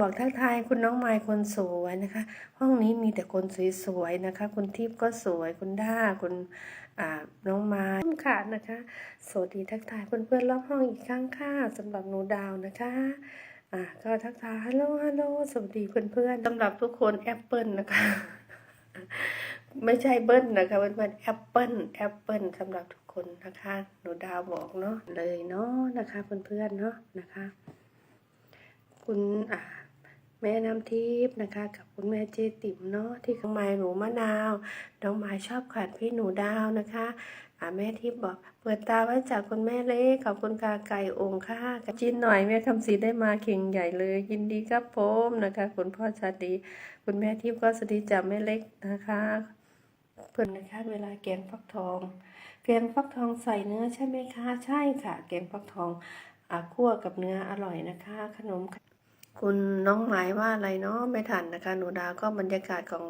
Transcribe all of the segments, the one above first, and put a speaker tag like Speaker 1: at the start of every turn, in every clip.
Speaker 1: บอกทักทายคุณน้องไมค์คนสวยนะคะ ห้องนี้มีแต่คนสวยๆนะคะ คุณทิพย์ก็สวยคุณด้าคุณน้องไม้ค่ะนะคะ สวัสดีทักทายเพื่อนๆรอบห้องอีกครั้งค่ะสำหรับหนูดาวนะคะอ่าก็ทักทายฮัลโหลฮัลโหลสวัสดีเพื่อนๆสำหรับทุกคนแอปเปิลนะคะ ไม่ใช่เบิ้ลนะคะเพื่อนๆแอปเปิลแอปเปิลสำหรับทุกคนนะคะหนูดาวบอกเนาะเลยเนาะนะคะเพื่อนๆเนาะนะคะ คุณอ่า แม่น้ำทิพย์นะคะ กับคุณแม่เจติ๋มเนาะที่ข้างไม้หนูมะนาวน้องไม้ชอบขัดพี่หนูดาวนะคะอ่าแม่ทิพย์บอก เปิดตาไว้จากคุณแม่เล็กขอบคุณกาไก่องค์ค่ะกับจินหน่อยแม่คำศรีได้มาเข่งใหญ่เลย ยินดีครับผมนะคะ คุณพ่อชาดี คุณแม่ทิพย์ก็สวัสดีจากแม่เล็กนะคะเพื่อนนะคะเวลาแกงฟักทอง แกงฟักทองใส่เนื้อใช่ไหมคะ ใช่ค่ะ แกงฟักทองอ่าคั่วกับเนื้ออร่อยนะคะ ขนม คุณน้องหมายว่าอะไรเนาะไม่ทันนะคะ หนูดาวก็บรรยากาศของ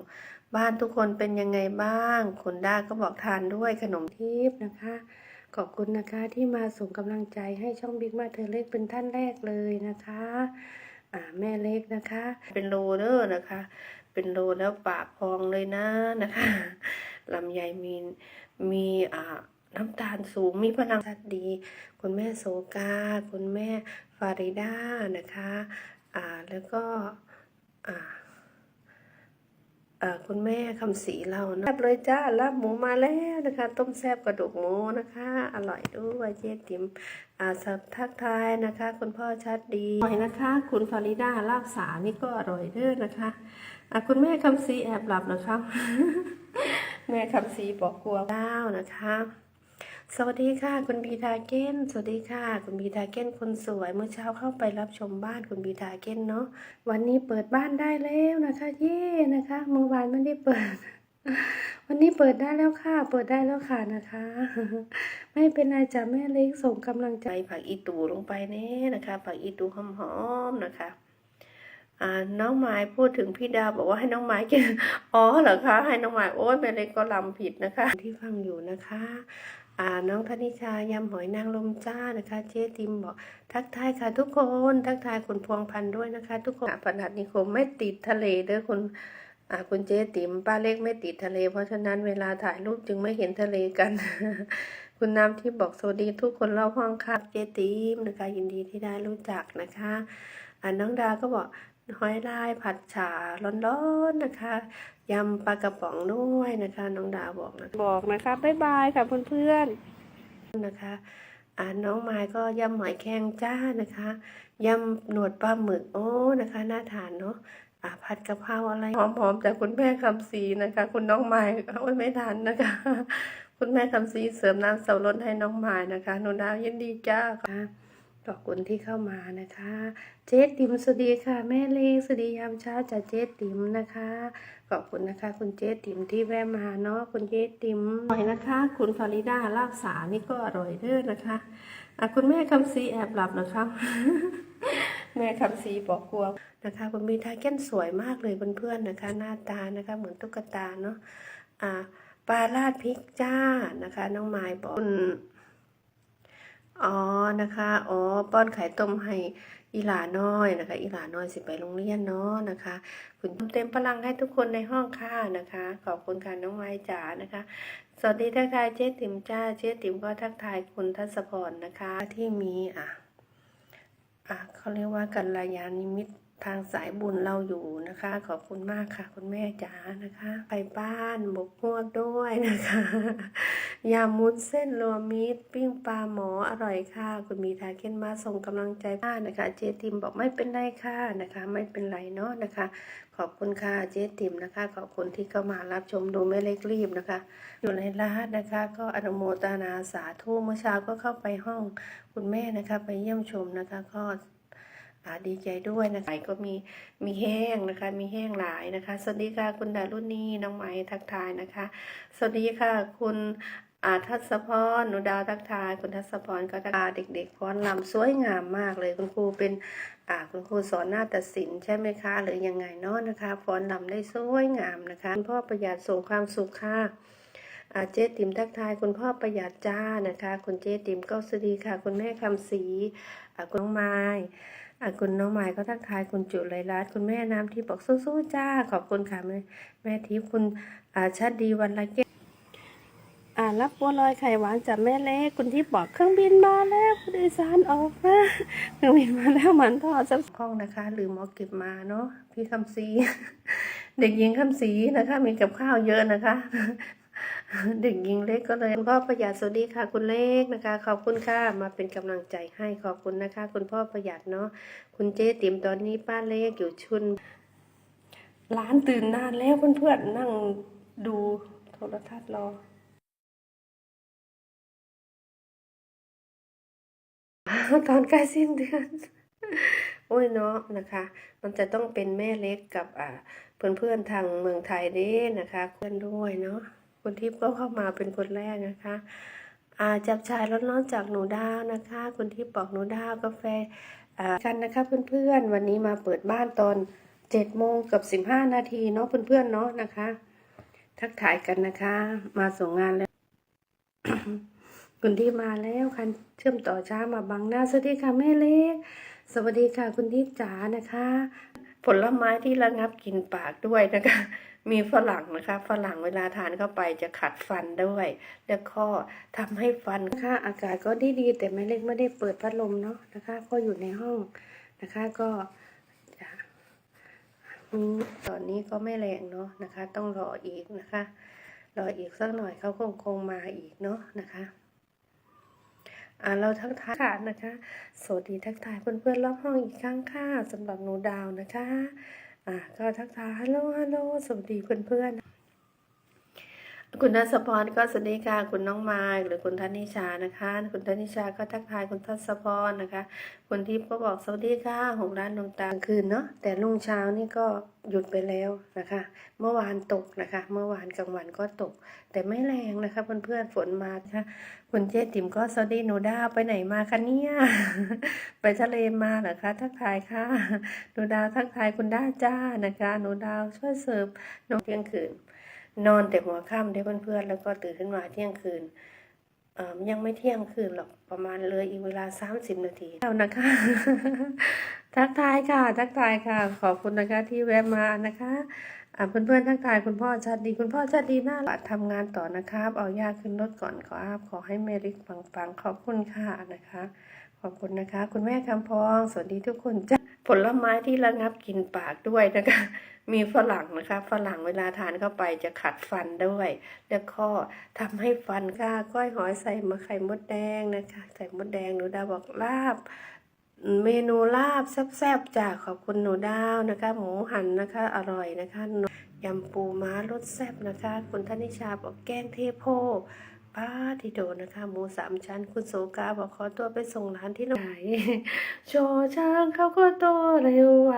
Speaker 1: บ้านทุกคนเป็นยังไงบ้าง คุณด้าก็บอกทานด้วยขนมทิพย์นะคะ ขอบคุณนะคะที่มาส่งกำลังใจให้ช่องบิ๊กมาเธอเล็กเป็นท่านแรกเลยนะคะอ่าแม่เล็กนะคะ เป็นโลเดอร์นะคะ เป็นโลแล้วปากพองเลยนะนะคะลำไยมีมีอ่าน้ำตาลสูงมีพลังชัดดี คุณแม่โสกา คุณแม่ฟาริดานะคะ อ่าแล้วก็อ่าคุณแม่คำศรีเรานะแซ่บเลยจ้าลาบหมูมาแล้วนะคะ ต้มแซ่บกระดูกหมูนะคะ อร่อยด้วยเจ๊ติ๋มอ่าสับทักทายนะคะ คุณพ่อชัดดีอร่อยนะคะ คุณฟาริดาลาบสานี่ก็อร่อยเด้อนะคะอ่าคุณแม่คำศรีแอบหลับนะคะแม่คำศรีบอกกลัวเก้านะคะ สวัสดีค่ะ คุณบีทาเก้น สวัสดีค่ะ คุณบีทาเก้นคนสวย เมื่อเช้าเข้าไปรับชมบ้านคุณบีทาเก้นเนาะ วันนี้เปิดบ้านได้แล้วนะคะ เย่นะคะ เมื่อวานไม่ได้เปิด วันนี้เปิดได้แล้วค่ะ เปิดได้แล้วค่ะนะคะ ไม่เป็นไรจ้ะแม่เล็กส่งกำลังใจผักอีตูลงไปเน่นะคะผักอีตูหอมๆนะคะอ่าน้องไม้พูดถึงพี่ดาวบอกว่าให้น้องไม้กินอ๋อเหรอคะ ให้น้องไม้โอ้ยแม่เล็กก็ลำผิดนะคะ ที่ฟังอยู่นะคะ น้องธนิชายำหอยนางรมจ้านะคะ เจ๊ติมบอก ทักทายค่ะทุกคน ทักทายคุณพวงพันธ์ด้วยนะคะ ทุกคนอะพนัดนิคมไม่ติดทะเลเด้อคุณอ่าคุณเจ๊ติ๋มป้าเล็กไม่ติดทะเล เพราะฉะนั้นเวลาถ่ายรูปจึงไม่เห็นทะเลกัน คุณน้ำที่บอกสวัสดีทุกคนรอบห้องค่ะเจ๊ติ๋มนะคะยินดีที่ได้รู้จักนะคะอ่าน้องดาก็บอกหอยลายผัดฉ่าร้อนๆนะคะ ยำปลากระป๋องด้วยนะคะ น้องดาบอกนะบอกนะคะบ๊ายบายค่ะเพื่อนๆนะคะอ่าน้องไม้ก็ยำหอยแครงจ้านะคะยำหนวดปลาหมึกโอ้นะคะน่าทานเนาะอ่าผัดกะเพราอะไรหอมๆจากคุณแม่คำศรีนะคะ คุณน้องไม้โอ้ยไม่ทันนะคะ คุณแม่คำศรีเสริมน้ำเสารสให้น้องไม้นะคะหนูดาวยินดีจ้าค่ะข อบคุณที่เข้ามานะคะ เจ๊ติ๋มสวัสดีค่ะ แม่เล็กสวัสดียามเช้าจากเจ๊ติ๋มนะคะ ขอบคุณนะคะ คุณเจ๊ติ๋มที่แวะมาเนาะคุณเจ๊ติ๋มอร่อยนะคะ คุณฟาริดาลาบสานี่ก็อร่อยเด้อนะคะอะคุณแม่คำศรีแอบหลับนะคะแม่คำศรีบอกกลัวนะคะคุณมีทาเก้นสวยมากเลยเพื่อนๆนะคะ หน้าตานะคะเหมือนตุ๊กตาเนาะอ่าปลาราดพริกจ้านะคะ น้องไม้บอกคุณ อ๋อนะคะ อ๋อ ป้อนไข่ต้มให้อีหลาน้อยนะคะ อีหลาน้อยสิไปโรงเรียนเนาะนะคะ คุณเต็มพลังให้ทุกคนในห้องค่ะนะคะ ขอบคุณค่ะน้องไม้จ๋านะคะ สวัสดีทักทายเจ๊ติ๋มจ้า เจ๊ติ๋มก็ทักทายคุณทัศพรนะคะ ที่มีอะ อะเขาเรียกว่ากัลยาณมิตร ทางสายบุญเราอยู่นะคะ ขอบคุณมากค่ะ คุณแม่จ๋านะคะ ไปบ้านบกพวกด้วยนะคะยามุดเส้นรวมมิตรปิ้งปลาหมออร่อยค่ะ คุณมีทาเก้นมาส่งกำลังใจบ้านนะคะ เจติมบอกไม่เป็นไรค่ะนะคะ ไม่เป็นไรเนาะนะคะ ขอบคุณค่ะเจติมนะคะ ขอบคุณที่เข้ามารับชมดูไม่เล็กรีบนะคะ อยู่ในร้านนะคะ ก็อนุโมทนาสาธุเมื่อเช้าก็เข้าไปห้องคุณแม่นะคะ ไปเยี่ยมชมนะคะก็ ดีใจด้วยนะคะก็มีมีแห้งนะคะ มีแห้งหลายนะคะ สวัสดีค่ะคุณดารุณีน้องไหมทักทายนะคะ สวัสดีค่ะคุณอาทัศพรหนูดาวทักทาย คุณทัศพรก็ทักทายเด็กๆฟ้อนลำสวยงามมากเลยคุณครูเป็นอ่าคุณครูสอนหน้าตัดสินใช่ไหมคะ หรือยังไงเนาะนะคะฟ้อนลำได้สวยงามนะคะคุณพ่อประหยัดส่งความสุขค่ะ เจ๊ติ๋มทักทายคุณพ่อประหยัดจ้านะคะ คุณเจ๊ติ๋มก็สวัสดีค่ะ คุณแม่คำศรีอาคุณน้องไม้อคุณน้องหมายก็ทักทายคุณจุไรรัตคุณแม่น้ำทิพย์บอกสู้ๆจ้า ขอบคุณค่ะแม่แม่ทิพย์คุณอาชัดดีวันละเกตอ่ารับบัวลอยไข่หวานจากแม่เล็กคุณทิพย์บอกเครื่องบินมาแล้วผู้โดยสารออกมาเครื่องบินมาแล้วหมันทอดสักห้องนะคะลืมเอาเก็บมาเนาะพี่คำซี เด็กหญิงคำสีนะคะ มีกับข้าวเยอะนะคะ เด็กหญิงเล็กก็เลยคุณพ่อประหยัดสวัสดีค่ะ คุณเล็กนะคะ ขอบคุณค่ะมาเป็นกำลังใจให้ขอบคุณนะคะ คุณพ่อประหยัดเนาะคุณเจ๊ติ๋มตอนนี้ป้าเล็กอยู่ชุนร้านตื่นนานแล้วเพื่อนๆนั่งดูโทรทัศน์รอตอนใกล้สิ้นเดือนโอ้ยเนาะนะคะ มันจะต้องเป็นแม่เล็กกับอ่าเพื่อนๆทางเมืองไทยเด้นะคะเพื่อนด้วยเนาะ คุณทิพย์ก็เข้ามาเป็นคนแรกนะคะอาจับชายร้อนๆจากหนูดาวนะคะ คุณทิพย์บอกหนูดาวกาแฟอ่ากันนะคะเพื่อนๆ วันนี้มาเปิดบ้านตอนเจ็ดโมงกับสิบห้านาทีเนาะเพื่อนๆเนาะนะคะ ทักทายกันนะคะ มาส่งงานแล้ว คุณที่มาแล้วคันเชื่อมต่อช้ามาบังหน้าสวัสดีค่ะแม่เล็ก สวัสดีค่ะคุณทิพย์จ๋านะคะ ผลไม้ที่ระงับกลินปากด้วยนะคะ มีฝรั่งนะคะ ฝรั่งเวลาทานเข้าไปจะขัดฟันด้วย แล้วก็ทำให้ฟันค่ะอากาศก็ดีดีแต่แม่เล็กไม่ได้เปิดพัดลมเนาะนะคะก็อยู่ในห้องนะคะก็จะมีตอนนี้ก็ไม่แรงเนาะนะคะ ต้องรออีกนะคะ รออีกสักหน่อยเขาคงคงมาอีกเนาะนะคะ อ่าเราทักทายค่ะนะคะ สวัสดีทักทายเพื่อนๆรอบห้องอีกครั้งค่ะสำหรับหนูดาวนะคะ อ่าก็ทักทายฮัลโหลฮัลโหลสวัสดีเพื่อนๆ คุณนัสพรก็สวัสดีค่ะคุณน้องไมายหรือคุณธนิชานะคะ คุณธนิชาก็ทักทายคุณทัศพรนะคะคุณทิพย์ก็บอกสวัสดีค่ะหกร้านดวงตากลางคืนเนาะแต่รุ่งเช้านี่ก็หยุดไปแล้วนะคะ เมื่อวานตกนะคะ เมื่อวานกลางวันก็ตก แต่ไม่แรงนะคะเพื่อนๆฝนมานะคะคุณเจ๊ติ๋มก็สวัสดีหนูดาวไปไหนมาคะเนี่ยไปทะเลมาเหรอคะ ทักทายค่ะหนูดาวทักทายคุณด้าจ้านะคะหนูดาวช่วยเสิร์ฟนมเที่ยงคืน นอนแต่หัวค่ำได้เพื่อนๆแล้วก็ตื่นขึ้นมาเที่ยงคืนเออยังไม่เที่ยงคืนหรอกประมาณเลยอีกเวลาสามสิบนาทีแล้วนะคะ ทักทายค่ะ ทักทายค่ะ ขอบคุณนะคะที่แวะมานะคะอ่าเพื่อนๆทักทายคุณพ่อชัดดี คุณพ่อชัดดีน่ารักทำงานต่อนะครับ เอายาขึ้นรถก่อนขออาบขอให้เมริกปังๆ ขอบคุณค่ะนะคะ ขอบคุณนะคะ คุณแม่คำพอง สวัสดีทุกคนจ้า ผลไม้ที่ระงับกลินปากด้วยนะคะ มีฝรั่งนะคะ ฝรั่งเวลาทานเข้าไปจะขัดฟันด้วย แล้วก็ทำให้ฟันก้าก้อยหอยใส่มะไข่มดแดงนะคะ ใส่มดแดงหนูดาวบอกลาบ เมนูลาบแซ่บๆจากขอบคุณหนูดาวนะคะ หมูหันนะคะ อร่อยนะคะยำปูม้ารสแซ่บนะคะ คุณธนิชาบอกแกงเทโพ ป้าทิโดนะคะหมูสามชั้น คุณโสกาบอกขอตัวไปส่งร้านที่ไหนชว์ช้างเขาก็โตเร็วไว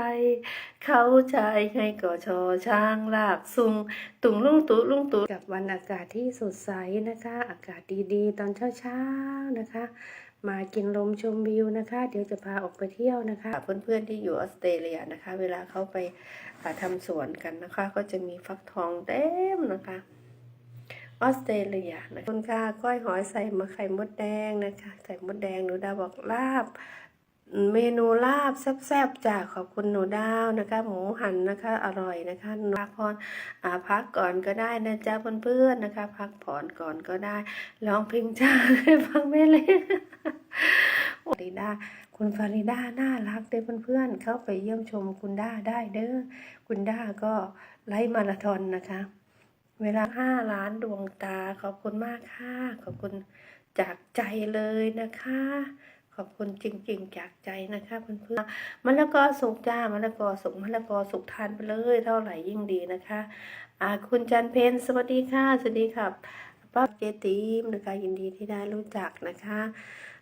Speaker 1: เข้าใจให้ก็ชอช้างลากซุงตุงลุงตุลุงตุกับวันอากาศที่สดใสนะคะ อากาศดีๆ ตอนเช้าๆนะคะ มากินลมชมวิวนะคะ เดี๋ยวจะพาออกไปเที่ยวนะคะ เพื่อนๆที่อยู่ออสเตรเลียนะคะ เวลาเขาไปอ่าทำสวนกันนะคะ ก็จะมีฟักทองเต็มนะคะ ออสเตรเลียนะคุณค่าก้อยหอยใส่มะไข่มดแดงนะคะ ใส่มดแดงหนูดาวบอกลาบ เมนูลาบแซ่บๆจากขอบคุณหนูดาวนะคะ หมูหันนะคะ อร่อยนะคะพักผ่อนอาพักก่อนก็ได้นะจ๊ะเพื่อนๆนะคะ พักผ่อนก่อนก็ได้ร้องเพลงจ้าให้ฟังไม่เลยฟาริดา คุณฟาริดา น่ารักเด้เพื่อนๆ เข้าไปเยี่ยมชมคุณด้าได้เด้อ คุณด้าก็ไล่มาราธอนนะคะ เวลาห้าล้านดวงตาขอบคุณมากค่ะ ขอบคุณจากใจเลยนะคะ ขอบคุณจริง ๆ จากใจนะคะเพื่อนๆมะละกอสุกจ้ามะละกอสุกมะละกอสุกทานไปเลย เท่าไหร่ยิ่งดีนะคะอ่าคุณจันเพนสวัสดีค่ะสวัสดีครับป้าเจตีมนะคะยินดีที่ได้รู้จักนะคะ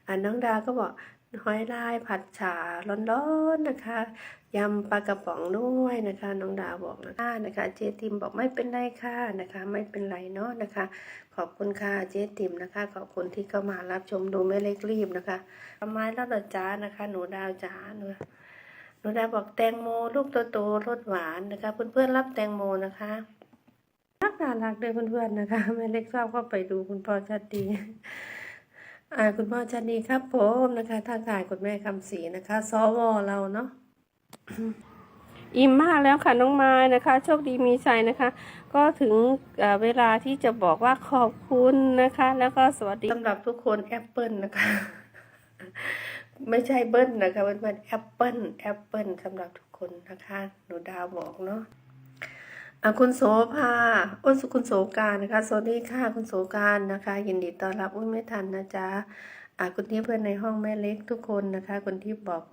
Speaker 1: อ่าน้องดาก็บอก หอยลายผัดฉ่าร้อนๆนะคะยำปลากระป๋องด้วยนะคะ น้องดาวบอกนะคะนะคะ เจติมบอกไม่เป็นไรค่ะนะคะ ไม่เป็นไรเนาะนะคะ ขอบคุณค่ะเจติมนะคะ ขอบคุณที่เข้ามารับชมดูไม่เล็กรีบนะคะทำไมแล้วหรอจ้านะคะ หนูดาวจ้าหนูหนูดาวบอกแตงโมลูกโตๆรสหวานนะคะ เพื่อนๆรับแตงโมนะคะรักน่ารักเลยเพื่อนๆนะคะแม่เล็กชอบเข้าไปดูคุณพ่อชัดดี อ่าคุณพ่อจันดีครับผมนะคะทักทายคุณแม่คำศรีนะคะสวเราเนาะอิ่มมากแล้วค่ะน้องไม้นะคะ โชคดีมีชัยนะคะ ก็ถึงเเวลาที่จะบอกว่าขอบคุณนะคะ แล้วก็สวัสดีสำหรับทุกคนแอปเปิลนะคะ ไม่ใช่เบิ้ลนะคะมันเป็นแอปเปิลแอปเปิลสำหรับทุกคนนะคะหนูดาวบอกเนาะ อคุณโสภาอ้นสุคุณโสการนะคะสวัสดีค่ะคุณโสการนะคะ ยินดีต้อนรับอุ้ยไม่ทันนะจ๊ะอะคุณที่เพื่อนในห้องแม่เล็กทุกคนนะคะคนที่บอกคุณ